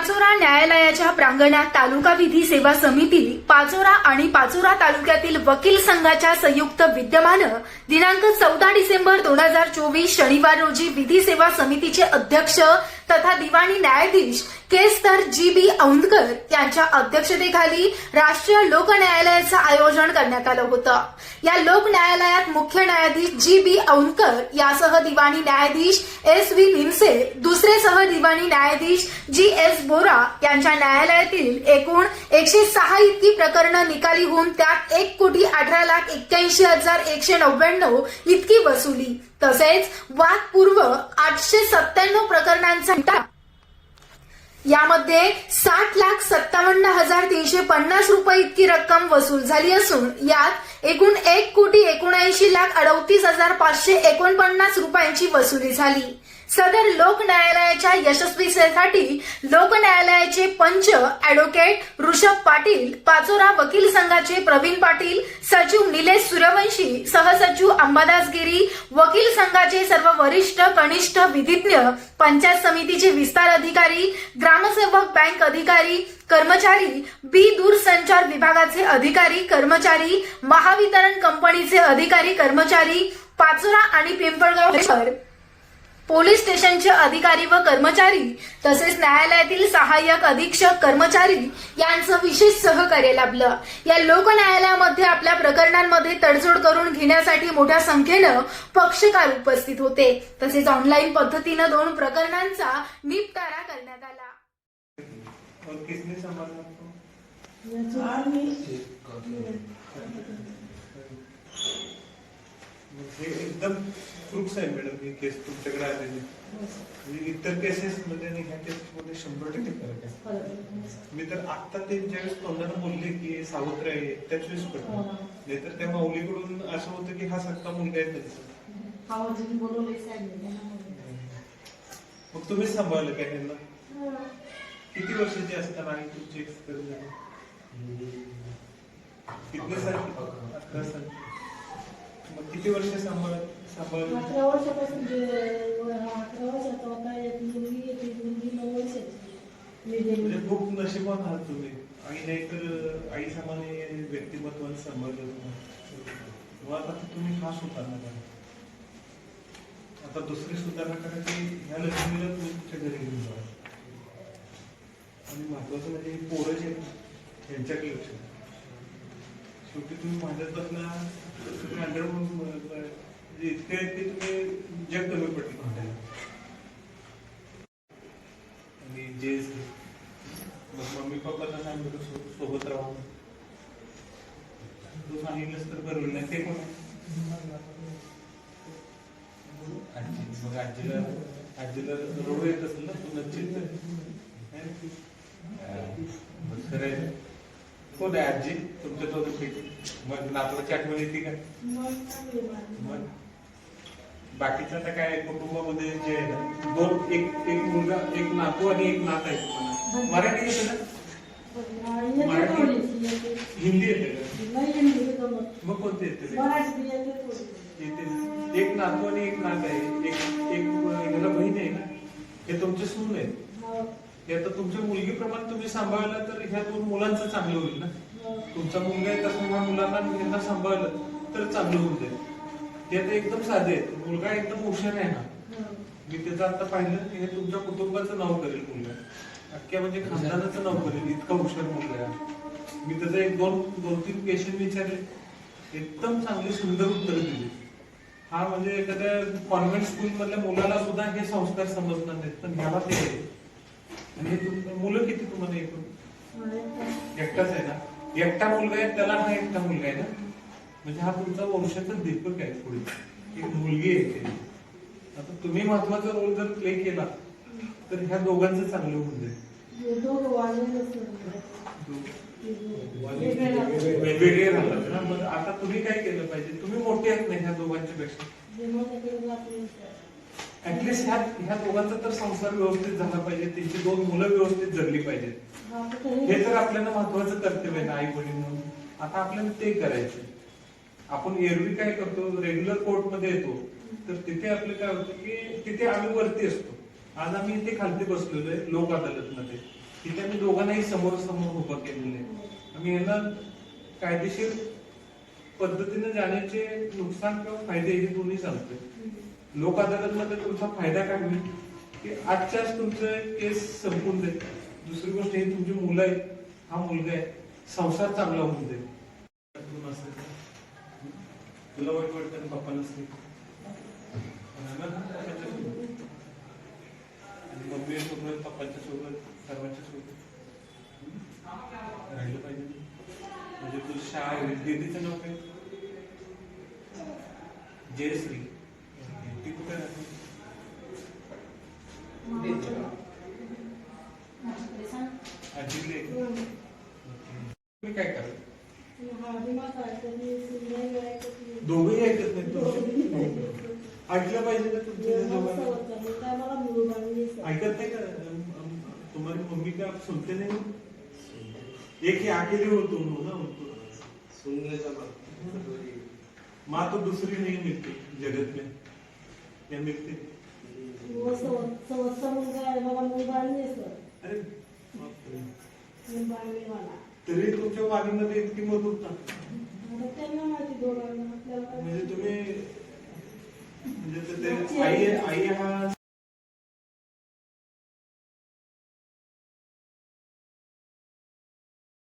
that's Pachora न्यायालयाच्या प्रांगणात तालुका विधी सेवा समिती पाचोरा आणि पाचोरा तालुक्यातील वकील संघाच्या संयुक्त विद्यमानं दिनांक चौदा डिसेंबर दोन हजार चोवीस शनिवार रोजी विधी सेवा समितीचे अध्यक्ष तथा दिवाणी न्यायाधीश केसतर जी बी औंदकर यांच्या अध्यक्षतेखाली राष्ट्रीय लोक न्यायालयाचं आयोजन करण्यात आलं होतं. या लोक न्यायालयात मुख्य न्यायाधीश जी बी औंदकर यासह दिवाणी न्यायाधीश एस व्ही निमसे दुसरे सह दिवाणी न्यायाधीश जी एस बोरा यांच्या न्यायालयातील एकूण एकशे सहा इतकी प्रकरणं निकाली होऊन त्यात एक कोटी अठरा लाख एक्क्याऐंशी हजार एकशे नव्याण्णव इतकी वसुली. तसेच वादपूर्व आठशे सत्त्याण्णव प्रकरणांचा यामध्ये साठ लाख सत्तावन्न हजार तीनशे पन्नास रुपये इतकी रक्कम वसूल झाली असून यात एकूण एक कोटी एकोणऐंशी लाख अडतीस हजार पाचशे एकोणपन्नास रुपयांची वसुली झाली. सदर लोक न्यायालयाच्या यशस्वीतेसाठी लोक न्यायालयाचे पंच अॅडव्होकेट ऋषभ पाटील पाचोरा वकील संघाचे प्रवीण पाटील सचिव निलेश सूर्यवंशी सहसचिव अंबादास गिरी वकील संघाचे सर्व वरिष्ठ कनिष्ठ विधिज्ञ पंचायत समितीचे विस्तार अधिकारी ग्रामसेवक बँक अधिकारी कर्मचारी बी दूरसंचार विभागाचे अधिकारी कर्मचारी महावितरण कंपनीचे अधिकारी कर्मचारी पाचोरा आणि पिंपळगाव शहर पोलीस स्टेशनचे अधिकारी व कर्मचारी तसेच न्यायालयातील सहाय्यक अधीक्षक कर्मचारी यांचं विशेष सहकार्य लाभलं. या लोक न्यायालयामध्ये आपल्या प्रकरणांमध्ये तडजोड करून घेण्यासाठी मोठ्या संख्येनं पक्षकार उपस्थित होते. तसेच ऑनलाईन पद्धतीनं दोन प्रकरणांचा निपटारा करण्यात आला. फ्रुक्स आहे मॅडम ही केस तुमच्याकडे आलेली म्हणजे इतर केसेस मध्ये आणि ह्या केस मध्ये शंभर टक्के फरक आहे. मी तर आता ते ज्यावेळेस तोंडानं बोलले की हे सावत्र आहे त्याच वेळेस पडलं. नाहीतर त्या माऊलीकडून असं होतं की हा सक्का मुलगा आहे त्यांचा. मग तुम्हीच सांभाळलं काय त्यांना? किती वर्षाची असताना आणि तुमची एक्सपिरियन्स झाली? किती साल? अकरा साल. मग किती वर्ष सांभाळ सांभाळलं अकरा वर्षापासून जे अकरा वर्षाचा होता एक मुलगी एक मुलगी नऊ वर्षाची. म्हणजे खूप नशिबान आहात तुम्ही. आणि नाहीतर आई सामाने व्यक्तिमत्वाने सांभाळलं तुम्हाला आता तुम्ही हा सुधारणा करा आता. दुसरी सुधारणा करायची ह्या लक्ष्मीला तुम्ही तुमच्या घरी घेऊन जा. आणि महत्वाचं म्हणजे पोरं जे आहेत ना, यांच्याकडे लक्ष शेवटी तुम्ही माझ्यापासून अंडर म्हणजे इतके आहेत की तुम्ही जग कमी पडली. आणि जे मग मम्मी पप्पाला सांगितलं सो- सोबत राहा तू सांगितलंस तर बरं होईल नाही ते कोण आजी मग आजीला आजीला रोड येत असेल ना तू नक्कीच खरं आहे. ना? कोण आहे आजी? तुमच्या दोघांपैकी. मग नातवाची आठवण येते का? मग. मग? बाकीचं आता काय कुटुंबामध्ये जे आहे ना दोन एक एक मुलगा एक नातू आणि एक नात आहे. तुम्हाला. मराठी येते ना? मराठी? हिंदी येते का? मग. कोणते येते? येते एक नातू आणि एक नात आहे. एक एक ह्याला बहीण आहे ना? हे तुमचे सून आहेत. हा, हे आता तुमच्या मुलगीप्रमाणे तुम्ही सांभाळलं तर ह्या दोन मुलांचं चांगलं होईल ना? हा. तुमचा मुलगा आहे तसं ह्या मुलांना यांना सांभाळलं तर चांगलं होऊन जाईल. ते तर एकदम साधे आहेत. मुलगा एकदम हुशार आहे ना. मी त्याचं आता पाहिलं हे तुमच्या कुटुंबाचं नाव करेल मुलगा. अख्ख्या म्हणजे खानदानाचं नाव करेल. इतका हुशार मुलगा आहे. मी त्याचं एक दोन दोन तीन क्वेश्चन विचारले. एकदम चांगली सुंदर उत्तर दिली. हा म्हणजे एखाद्या कॉन्व्हेंट स्कूल मधल्या मुलाला सुद्धा हे संस्कार समजणार नाहीत. पण ह्याला ते आणि हे तुम- मुलं किती तुम्हाला एकूण? एकटाच आहे ना? एकटा मुलगा आहे त्याला हा एकटा मुलगा आहे ना? म्हणजे हा तुमचा वंशाचा दीपक आहे पुढे. एक मुलगी आहे. आता तुम्ही महत्त्वाचा रोल जर प्ले केला तर ह्या दोघांचं चांगलं होऊन जाईल. वेगवेगळे राहतात ना. मग आता तुम्ही काय केलं पाहिजे? तुम्ही मोठे आहेत नाही ह्या दोघांच्या पेक्षा. ऍटलिस्ट ह्या ह्या दोघांचा तर संसार व्यवस्थित झाला पाहिजे. त्यांची दोन मुलं व्यवस्थित जगली पाहिजेत. हे तर आपल्याला महत्वाचं कर्तव्य आहे ना आई वडील म्हणून. आता आपल्याला ते करायचं आपण एरवी काय करतो? रेग्युलर कोर्टमध्ये येतो. तर तिथे आपलं काय होतं की तिथे आम्ही वरती असतो. आज आम्ही इथे खालती बसलेलो आहे लोक अदालतमध्ये. तिथे आम्ही दोघांनाही समोर समोर उभं केलेलं आहे. आम्ही यांना कायदेशीर पद्धतीने जाण्याचे नुकसान किंवा फायदे हे दोन्ही सांगतोय. लोक अदालतमध्ये तुमचा फायदा काय होईल? की आजच्याच तुमचं केस संपून दे दुसरी गोष्ट ही तुमची मुलं आहेत. हा मुलगा आहे. संसार चांगला होऊन जाईल. तुला वाईट वाटतं पप्पा नसते मम्मी सोबत पप्पांच्या सोबत सर्वांच्या सोबत. राहिलं पाहिजे. म्हणजे तुझं शाळा दीदीचं नाव काय? जयश्री. ती कुठे राहते हम्म. तुम्ही काय कराल दोघेही ऐकत नाही दोघंही तुमचे ऐकत नाही. ऐकलं पाहिजे ना तुमच्या. ऐकत नाही का तुम्हारी मम्मी का आप सुनते नहीं हो? एक ही अकेले हो तुम हो ना उनको सुनने का माँ तो दूसरी नहीं मिलती जगत में क्या मिलती. अरे. तरी तुमच्या वाणीमध्ये इतकी मत होता आता त्यांना माहिती दोघांना, म्हणजे तुम्ही म्हणजे ते- आई आई हा